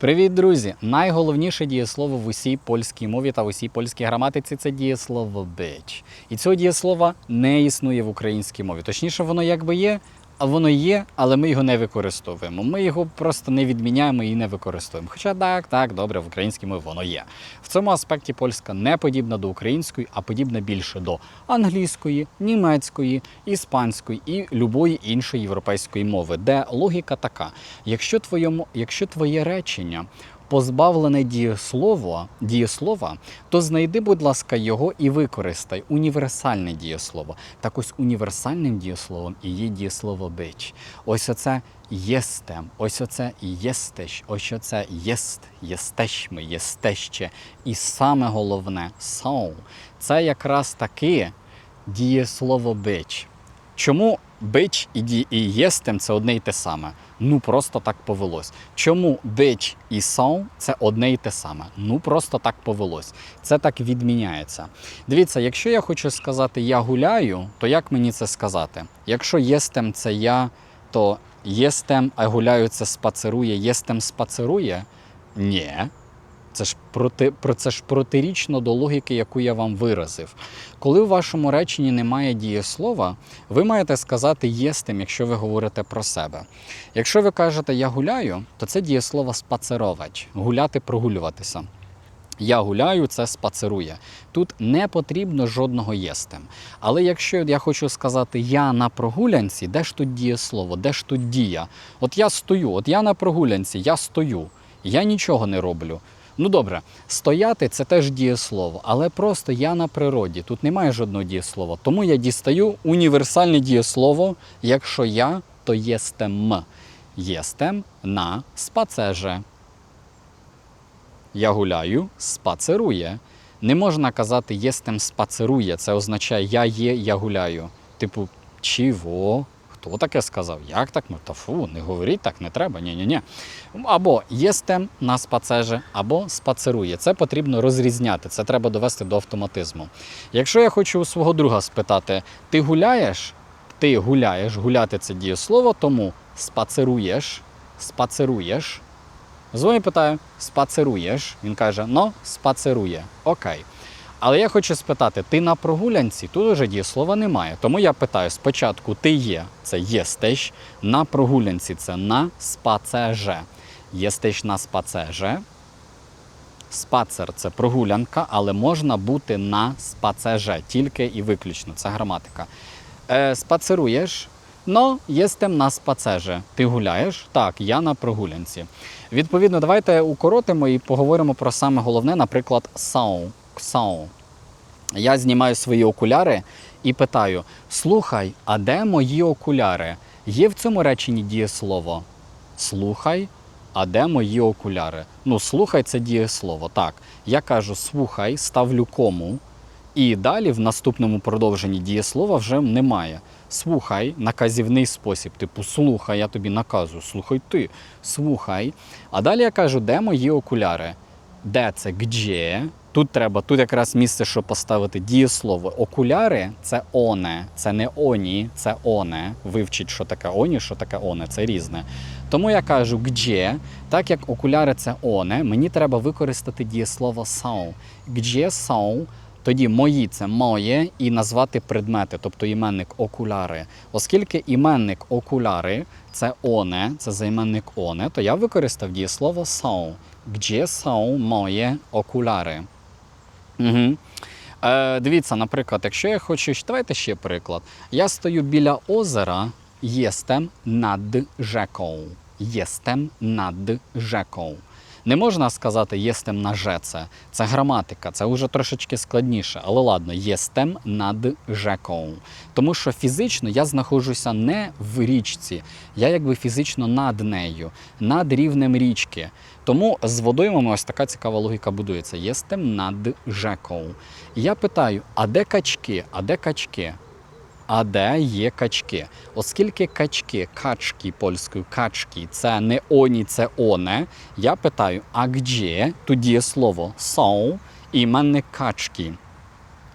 Привіт, друзі! Найголовніше дієслово в усій польській мові та в усій польській граматиці це дієслово бич. І цього дієслова не існує в українській мові. Точніше, воно якби є, воно є, але ми його не використовуємо. Ми його просто не відміняємо і не використовуємо. Хоча так, так, добре, в українській мові воно є. В цьому аспекті польська не подібна до української, а подібна більше до англійської, німецької, іспанської і любої іншої європейської мови, де логіка така: якщо твоєму, якщо твоє речення позбавлене дієслова, дієслова, то знайди, будь ласка, його і використай універсальне дієслово. Так ось універсальним дієсловом і є дієслово бич. Ось оце єстем, ось оце єстеш, ось оце єст, єстешми, єстеще. І саме головне сау. Це якраз таки дієслово бич. Чому бич і, і єстем це одне й те саме? Ну просто так повелось. Чому бич і сон це одне й те саме? Ну просто так повелось. Це так відміняється. Дивіться, якщо я хочу сказати я гуляю, то як мені це сказати? Якщо єстем це я, то єстем, а гуляю це спацерує, єстем спацерує? Ні. Це ж проти про це ж протирічно до логіки, яку я вам виразив. Коли у вашому реченні немає дієслова, ви маєте сказати єстем, якщо ви говорите про себе. Якщо ви кажете я гуляю, то це дієслово спацеровач гуляти, прогулюватися. Я гуляю, це спацерує. Тут не потрібно жодного єстем. Але якщо я хочу сказати я на прогулянці, де ж тут дієслово, де ж тут дія? От я стою, от я на прогулянці, я стою, я нічого не роблю. Ну добре, стояти це теж дієслово, але просто я на природі. Тут немає жодного дієслова. Тому я дістаю універсальне дієслово. Якщо я, то єстем. Єстем на спацеже. Я гуляю, спацерує. Не можна казати єстем спацерує. Це означає я є, я гуляю. Типу, чого? Хто таке сказав? Як так? Ну та фу, не говоріть так, не треба. Ні, ні, ні. Або єстем на спацеже, або спацерує. Це потрібно розрізняти. Це треба довести до автоматизму. Якщо я хочу у свого друга спитати, ти гуляєш? Ти гуляєш, гуляти це дієслово, тому спацеруєш, спацеруєш. Дзвоню питаю, спацеруєш? Він каже, ну, спацерує. Окей. Але я хочу спитати, ти на прогулянці? Тут уже дієслова немає. Тому я питаю: спочатку ти є, це єстеш, на прогулянці це на спацеже. Єстеш на спацеже. Спацер це прогулянка, але можна бути на спацеже, тільки і виключно. Це граматика. Е, спацеруєш? Ну, єстем на спацеже. Ти гуляєш? Так, я на прогулянці. Відповідно, давайте укоротимо і поговоримо про саме головне, наприклад, сау. Ксау. Я знімаю свої окуляри і питаю: слухай, а де мої окуляри? Є в цьому реченні дієслово? Слухай, а де мої окуляри? Ну, слухай це дієслово. Так. Я кажу слухай, ставлю кому. І далі в наступному продовженні дієслова вже немає. Слухай, наказівний спосіб, типу слухай, я тобі наказую, слухай ти, слухай. А далі я кажу, де мої окуляри? Де це? Гдє? Тут треба, тут якраз місце, щоб поставити дієслово. Окуляри це оне, це не оні, це оне. Вивчіть, що таке оні, що таке оне, це різне. Тому я кажу гдє, так як окуляри це оне, мені треба використати дієслово сау. Гдє сау, тоді мої це моє і назвати предмети, тобто іменник окуляри. Оскільки іменник окуляри це оне, це займенник оне, то я використав дієслово сау. Gdzie są moje окуляри? Угу. Е, дивіться, наприклад, якщо я хочу, давайте ще приклад. Я стою біля озера, єстем над rzeką. Єстем над rzeką. Не можна сказати єстем на жеце. Це граматика, це вже трошечки складніше. Але ладно, єстем над rzeką. Тому що фізично я знаходжуся не в річці, я якби фізично над нею, над рівнем річки. Тому з водоймами ось така цікава логіка будується. Єстем над rzeką. І я питаю: а де качки? А де качки? А де є качки? Оскільки качки, качки польською, качки це не оні, це оне. Я питаю, а где тут є слово są іменник качки?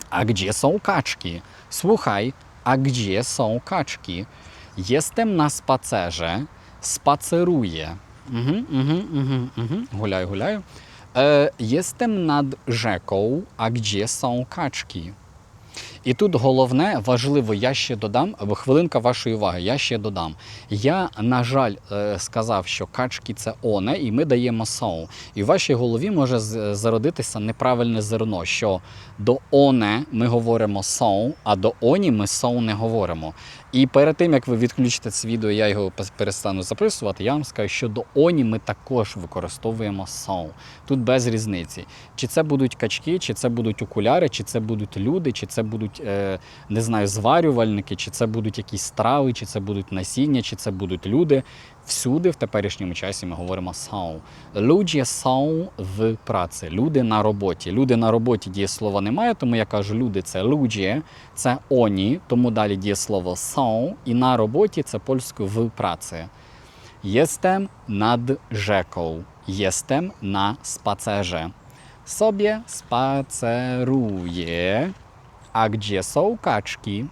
А где są качки? Słuchaj, a gdzie są kaczki? Jestem na spacerze, spaceruję. Угу, угу, угу, угу. Гуляю, гуляю. Е, Jestem nad rzeką, a gdzie są kaczki? І тут головне, важливо, я ще додам, або хвилинка вашої уваги, я ще додам. Я, на жаль, е, сказав, що качки це оне, і ми даємо соу. І в вашій голові може зародитися неправильне зерно, що до оне ми говоримо соу, а до оні ми соу не говоримо. І перед тим, як ви відключите це відео, я його перестану записувати, я вам скажу, що до оні ми також використовуємо сау. Тут без різниці. Чи це будуть качки, чи це будуть окуляри, чи це будуть люди, чи це будуть, е, не знаю, зварювальники, чи це будуть якісь страви, чи це будуть насіння, чи це будуть люди. Всюди в теперішньому часі ми говоримо сау. Ludzie są в праці. Люди на роботі. Люди на роботі дієслова немає, тому я кажу, люди це ludzie, це оні, тому далі дієслово są, і на роботі це польською в праці. Jestem nad rzeką. Jestem na spacerze. Sobie spaceruję. A gdzie są kaczki?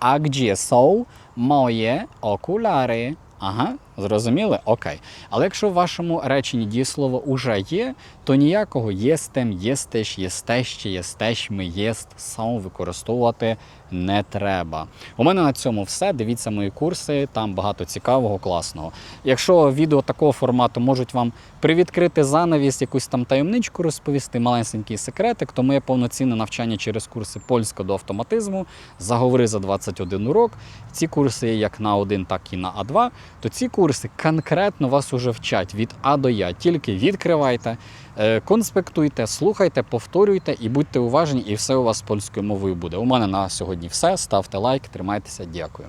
A gdzie są moje okulary? Ага, зрозуміли? Окей. Але якщо в вашому реченні дієслово уже є, то ніякого єстем, єстеш, єстеще, єстешми, єст, сам використовувати не треба. У мене на цьому все. Дивіться мої курси, там багато цікавого, класного. Якщо відео такого формату можуть вам привідкрити занавіс, якусь там таємничку розповісти, малесенький секретик, то моє повноцінне навчання через курси польська до автоматизму, заговори за 21 урок. Ці курси є як на 1, так і на А2, то ці курси конкретно вас уже вчать від А до Я. Тільки відкривайте, е, конспектуйте, слухайте, повторюйте і будьте уважні, і все у вас польською мовою буде. У мене на сьогодні все. Ставте лайк, тримайтеся, дякую.